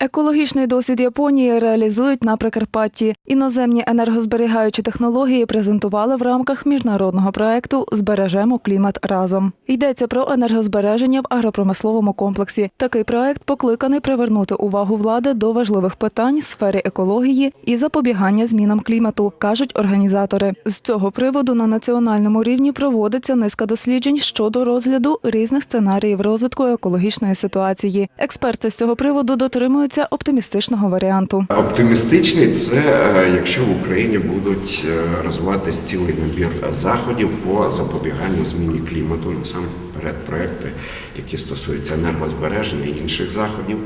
Екологічний досвід Японії реалізують на Прикарпатті. Іноземні енергозберігаючі технології презентували в рамках міжнародного проекту Збережемо клімат разом. Йдеться про енергозбереження в агропромисловому комплексі. Такий проект покликаний привернути увагу влади до важливих питань сфері екології і запобігання змінам клімату, кажуть організатори. З цього приводу на національному рівні проводиться низка досліджень щодо розгляду різних сценаріїв розвитку екологічної ситуації. Експерти з цього приводу дотримуються оптимістичного варіанту. Оптимістичний це е, якщо в Україні будуть розвиватися розвиватись цілий набір заходів по запобіганню зміні клімату, насамперед проекти, які стосуються енергозбереження і інших заходів.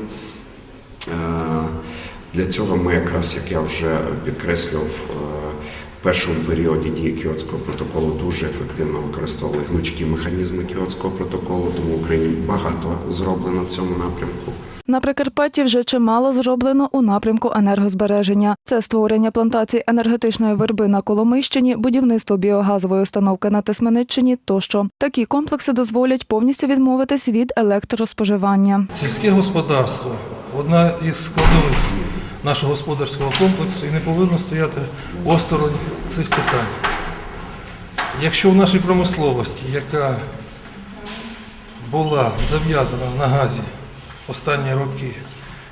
Е, Для цього ми якраз, як я вже підкреслював, е, в першому періоді дії Кіотського протоколу дуже ефективно використовували гнучкі механізми Кіотського протоколу, тому в Україні багато зроблено в цьому напрямку. На Прикарпатті вже чимало зроблено у напрямку енергозбереження. Це створення плантацій енергетичної верби на Коломийщині, будівництво біогазової установки на Тисмениччині тощо. Такі комплекси дозволять повністю відмовитись від електроспоживання. Сільське господарство одна із складових нашого господарського комплексу і не повинно стояти осторонь цих питань. Якщо в нашій промисловості, яка була зав'язана на газі останні роки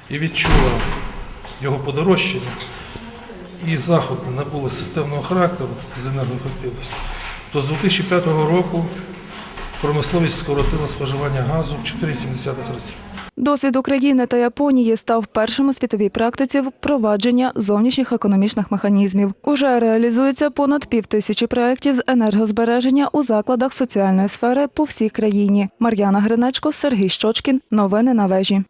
і відчула його подорожчання, і заходи набули системного характеру з енергоефективності, то з 2005 року промисловість скоротила споживання газу в 4,7 разів. Досвід України та Японії став першим у світовій практиці впровадження зовнішніх економічних механізмів. Уже реалізується понад півтисячі проєктів з енергозбереження у закладах соціальної сфери по всій країні. Мар'яна Гринечко, Сергій Щочкін. Новини на вежі.